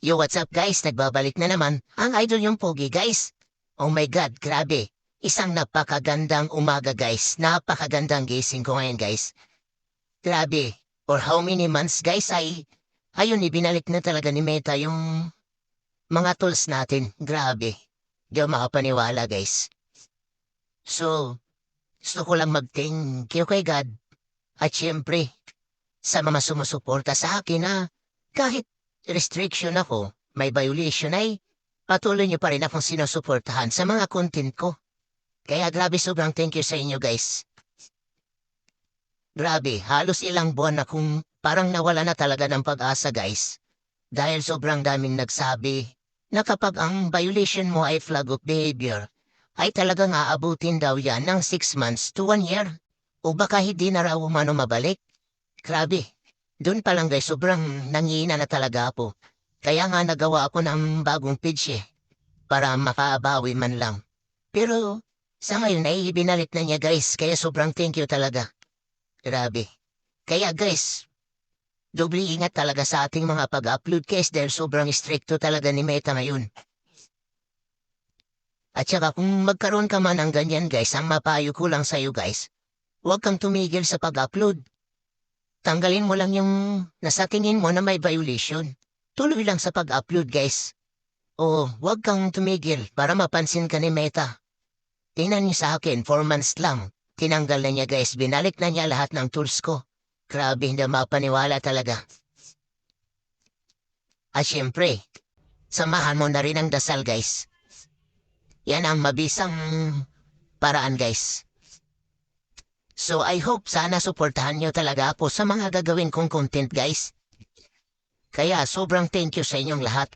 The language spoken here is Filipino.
Yo, what's up guys? Nagbabalik na naman ang idol yung Pogi guys. Oh my God, grabe. Isang napakagandang umaga guys. Napakagandang gising ko ngayon guys. Grabe. For how many months guys ay... Ayun, ibinalik na talaga ni Meta yung mga tools natin. Grabe. Di makapaniwala guys. So, gusto ko lang mag-thank you kay God. At syempre, sa mga sumusuporta sa akin na kahit restriction ako, may violation ay patuloy niyo pa rin akong sinusuportahan sa mga content ko. Kaya grabe sobrang thank you sa inyo guys. Grabe, halos ilang buwan na kung parang nawala na talaga ng pag-asa guys. Dahil sobrang daming nagsabi na kapag ang violation mo ay flag of behavior, ay talagang aabutin daw yan ng 6 months to 1 year. O baka hindi na raw umano mabalik. Grabe, doon pa lang guys, sobrang nangihina na talaga ako. Kaya nga nagawa ako ng bagong page eh, para makaabawi man lang. Pero sa ngayon ay ibinalik na niya guys, kaya sobrang thank you talaga. Grabe. Kaya guys, doble ingat talaga sa ating mga pag-upload guys dahil sobrang stricto talaga ni Meta ngayon. At saka kung magkaroon ka man ng ganyan guys, ang mapayo ko lang sa'yo guys, huwag kang tumigil sa pag-upload. Tanggalin mo lang yung nasa tingin mo na may violation. Tuloy lang sa pag-upload, guys. Oo, huwag kang tumigil para mapansin ka ni Meta. Tingnan niyo sa akin, 4 months lang. Tinanggal na niya, guys. Binalik na niya lahat ng tools ko. Grabe, hindi mapaniwala talaga. At syempre, samahan mo na rin ang dasal, guys. Yan ang mabisang paraan, guys. So I hope sana suportahan nyo talaga ako sa mga gagawin kong content guys. Kaya sobrang thank you sa inyong lahat.